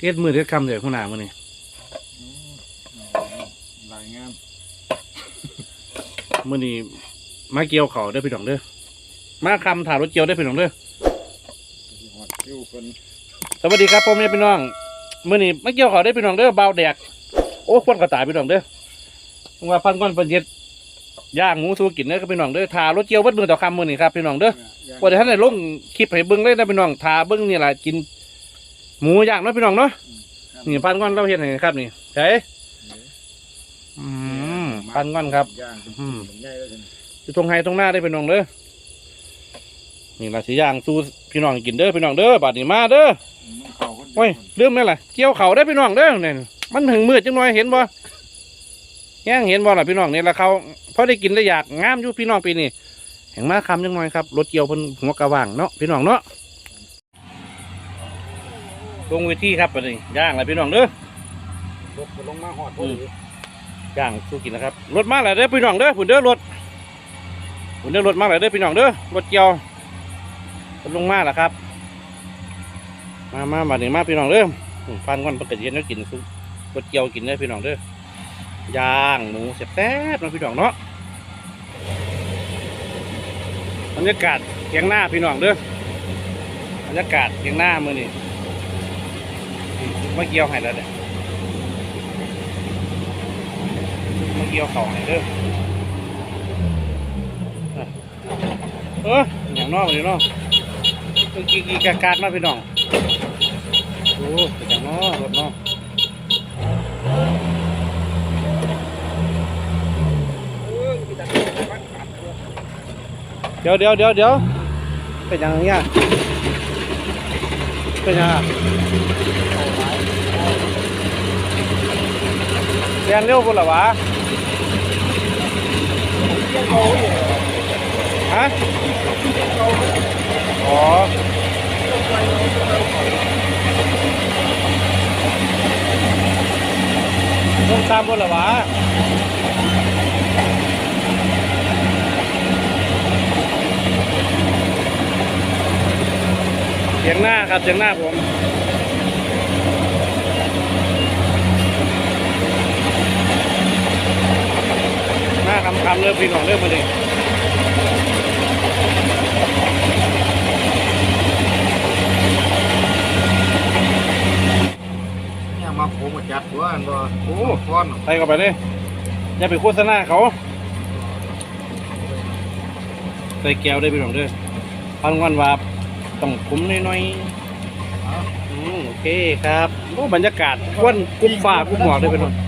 เฮ็ดมือเฮ็ดคำเดี๋ยวคุณนามื้อนี้หลายงามมื้อนี้มาเกี่ยวเขาวเด้อพี่น้องเด้อมาคำถามรถเกี่ยวได้อพี่น้องเด้อที่หอดคิ้วเป็นสวัสดีครับพ่อแม่พี่น้องมื้อนี้มาเกี่ยวเขาวได้อพี่น้องเด้อเบาวแดกโอ้ควนกระต่ายพี่น้องเด้อว่าพันก้อนเพิ่นเฮ็ดย่างหมูสู้กินเด้อครับพี่น้องเด้อทารถเกี่ยวเบิดมือต่อคำมื้อนี้ครับพี่น้องเด้อ ว่าเดี๋ยวท่านได้ลงคลิปให้เบิ้งเลยนะพี่น้องทาเบิ้งนี่แหละกิน หมูย่างเนาะพี่น้องเนาะนี่พันก้อนเราเห็นให้ครับนี่ใช่อืมพันก้อนครับย่างเป็นอืมใหญ่แล้วกันอยู่ตรงไฮตรงหน้าได้พี่น้องเด้อนี่ละสีย่างสู้พี่น้องกินเด้อพี่น้องเด้อบัดนี้มาเด้อมันเข้าคนเดียวโอ้ยเรื่องนี่แหละเกี่ยวเขาได้อพี่น้องเด้อเนี่ยมันถึงมืดจังหน่อยเห็นบ่แย่งเห็นบ่ล่ะพี่น้องนี่ละเขาพอได้กินได้อยากงามอยู่พี่น้องปีนี้แห่งมาคำจังหน่อยครับรถเกี่ยวเพิ่นหัวกระว่างเนาะพี่น้องเนาะ ลงเวทีครับไปเลยย่างอะไรพี่น้องเด้อรถก็ลงมาหอดอืมย่างสู้กินนะครับรถมาแล้วเด้อพี่น้องเด้อผุนเด้อรถผุนเด้อรถมาแล้วเด้อพี่น้องเด้อรถเกี่ยวรถลงมาแล้วครับ มามามาหนึ่งมาพี่น้องเด้ออืมฟันก่อนประกาศเย็นแล้วกินซุปรถเกี่ยวกินเด้อพี่น้องเด้อย่างหมูแซ่บๆเนาะพี่น้องเนาะบรรยากาศเทียงหน้าพี่น้องเด้อบรรยากาศเทียงหน้ามือนี่ มาเกี่ยวให้แล้วเด้อมาเกี่ยวเขาให้เด้อเอออย่างนอกเลยเนาะต้องกีกีกากาดเนาพี่น้องโอ้เป็นอย่างนอกรถนาะเดี๋ยวเดี๋ยวเดี๋ยวเดี๋ยวเป็นย่างเงี้ยเป็นอย่าง เรียนเร็วคนละวะฮะอ๋อต้องตามคนละวะเสียงหน้าครับเสียงหน้าผม หน้าคำเริ่มพี่น้องเริ่มมาดิเนี่ยมาโผล่มาจัดตัวอันบ่โอ้ก้อนไปเข้าไปเลยอย่าไปโฆษณาเขา ใส่แก้วได้พี่น้องเด้อพันวันวาบต้องคุ้มน้อยๆอืมโอเคครับโอ้บรรยากาศวันกุ้มฟ้ากุ้มหมอกได้พี่น้อง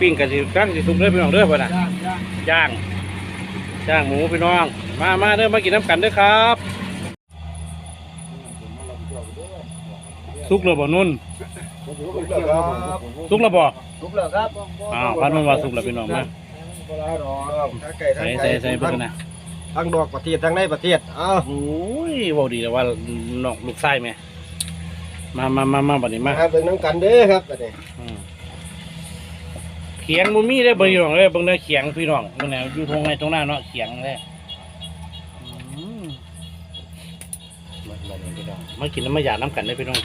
ปิ้งกับสิกั้งสิสุกเด้อพี่น้องเด้อพ่อน่ะย่างย่างย่างย่างหมูพี่น้อง มามาเด้อมากินน้ำกันเด้อครับสุกเลยบ่นุ่นลุกแล้วครับสุกแล้วบ่ลุกแล้วครับอ้าวพันมันว่าสุกแล้วพี่น้องมาบ่ได้ดอกทั้งไก่ทั้ใส่งใส่ไก่ใส่เพิ่นนะทั้งดอกประเทศทั้งในประเทศอ้าวโอ้ยเว้าดีแล้วว่าน้องลูกไส้แม่มามามามาบัดนี้มามาเบิ่งน้ำกันเด้อครับบัดนี้อืม เขียงบ่มีได้อเบิ่งพี่น้องเด้อเบิ่งได้อเขียงพี่น้องเบิ่งแนวอยู่ตรงไหนตรงหน้าเนาะเขียงเด้ออืมมามาเบิ่งพี่น้องมากินน้ำมาหยาดน้ำกันเด้อพี่น้อง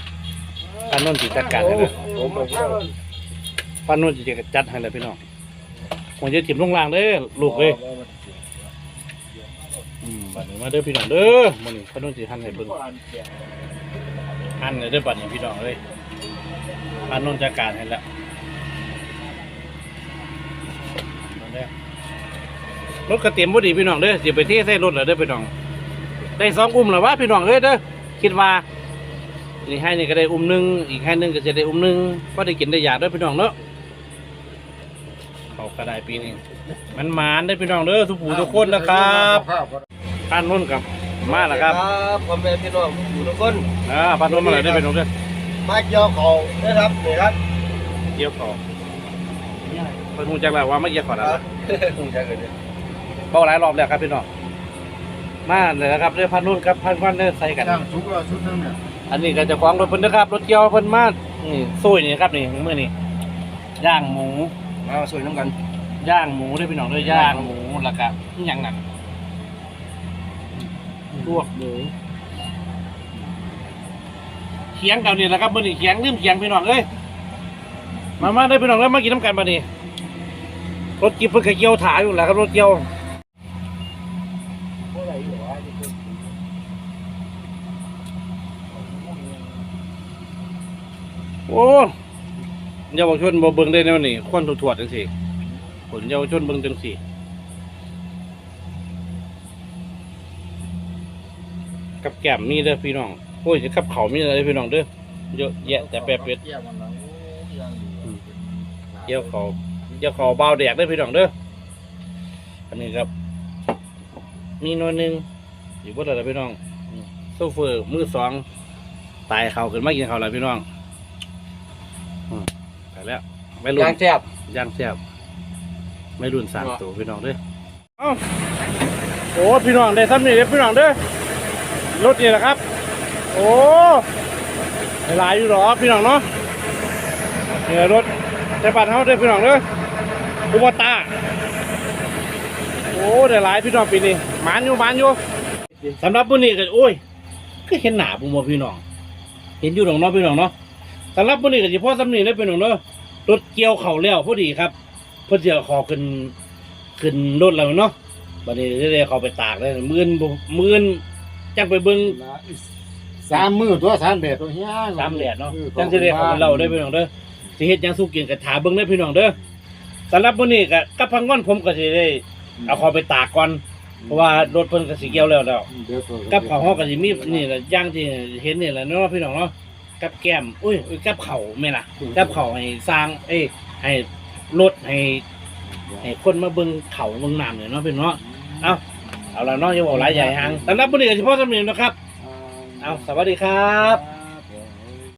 ปานนนท์สิจัดการให้เด้อโอ้โหปานนนท์สิจัดให้เลยพี่น้องผมจะถิ่มลงล่างเด้อลูกเอ้ยอืมบัดนี้มาเด้อพี่น้องเด้อมื้อนี้ขนมสิหั่นให้เบิ่งหั่นเลยเด้อบัดนี้พี่น้องเอ้ยหั่นนนจัดการให้แล้ว รถกระเตรียมบ่ดีพี่น้องเด้อสิไปเทใส่รถแล้วเด้อพี่น้อง ได้สองอุ้มแล้ววะพี่น้องเอ้ยเด้อคิดว่านี่ให้นี่ก็ได้อุ้มหนึงอีกให้หนึงก็จะได้อุ้มหนึงก็ได้กินได้อยากเด้อพี่น้องเนาะเขาก็ได้ปีนี้มันหมานได้อพี่น้องเด้อทุกผู้ทุกคนนะครับท่านนุ่นกับมาแล้วครับครับผมเป็นพี่น้องอยู่ทุกคนอ่าพันนุ่นมาเลยได้เป็นนุ่นเด้อมาเกี่ยวเขานะครับนี่ครับเกี่ยวขอ เพิ่นฮู้จักแล้วว่ามาเกี่ยวขอแล้วคงจะเกิดเป้าหลายรอบแล้วครับพี่น้องมาเลยนะครับเด้อพันนุ่นกับพันวันเด้อใส่กันย่างชุกแล้วชุดนึงเนี่ยอันนี้ก็เจะฟ้าของรถเพิ่นนะครับรถเกี่ยวเพิ่นมานี่ซุยนี่ครับนี่มื้อนี้ย่างหมูมาสวยน้ำกันย่างหมูด้อพี่น้องด้อย่างหมูแล้วก็อิหยังนั่นลวกหมูเขียงกันนี่แหละครับมื้อนี้เขียงลืมเขียงพี่น้องเอ้ย มามาได้พี่น้องแล้วมากินน้ำกันมานี่รถกิ๊บเพิ่นก็เกี่ยวถ่ายอยู่แหละครับรถเกี่ยวโอ้เยาวชนบ่เบิ่งได้แนวนี้คนถวดจังซี่ผลเยาวชนเบิ่งจังซี่กับแก้มมีเด้อพี่น้องโอ้ยกับเขามีอะไรพี่น้องเด้อเยอะแยะแต่แปรเป็ด เกี่ยวเขาเกี่ยวเขาเบาแดกเด้อพี่น้องเด้ออันนี้ครับ มีหน้อยหนึงอยู่บนอะไรพี่น้องโซเฟอร์มือสองตายเขาขึ้นมากินเขาวแล้วพี่น้องอืมไปแล้วไม่รุ่นยางแซ่บย่างแซ่บไม่รุ่นสามตัวพี่น้องเด้อเอ้าโอ้พี่น้องได้ซ้ำนี่เด้อพี่น้องเด้อรถนี่แหละครับ โอ้หลายอยู่หรอพี่น้องเนาะเนี่ยรถ แต่ปัดเขาเด้อพี่น้องเด้ออุบตาโอ้ได้หลายพี่น้องปีนี้หมานอยู่หมานอยู่สำหรับมื้อนี้ก็โอ้ยก็เห็นหนาผมบ่พี่น้อง เห็นอยู่ดอกเนาะพี่น้องเนาะสำหรับมื้อนี้ก็สิพอสำนี้เลยพี่น้องเนาะรถเกี่ยวเข่าแล้วพอดีครับเพิ่นสิเอาขอขึ้นขึ้นรถแล้วเนาะบัดนี้จะได้เขาไปตากเลยมื่นบ่มื่นจังไปเบิ่งสามมือตัวสามแดดตัวเฮียสามแดดเนาะจังสิได้เขาไปเล่าได้อพี่น้องเด้อ สิเฮ็ดหยังสู้กินกับถาเบิ่งได้อพี่น้องเด้อสำหรับมื้อนี้ก็กับพังงอนผมก็สิได้เอาเขาไปตากก่อนเพราะว่ารถเพิ่นก็สิเกี่ยวแล้วแล้วกับข้าวฮ้อก็สิมีนี่แหละอย่างที่เห็นนี่แหละเนาะพี่น้องเนาะกับแก้มอุ้ยอุ้ยกับข้าวแม่ล่ะกับข้าวให้สร้าง เอ้ยให้รถให้ให้คนมาเบิ่งข้าวเบิ่งน้ำเนี่ยเนาะพี่น้องเนาะเอาเอาละเนาะอย่าบอกหลายใหญ่หางสำหรับมื้อนี้ก็สิพอสำเร็จนะครับ เอาสวัสดีครับ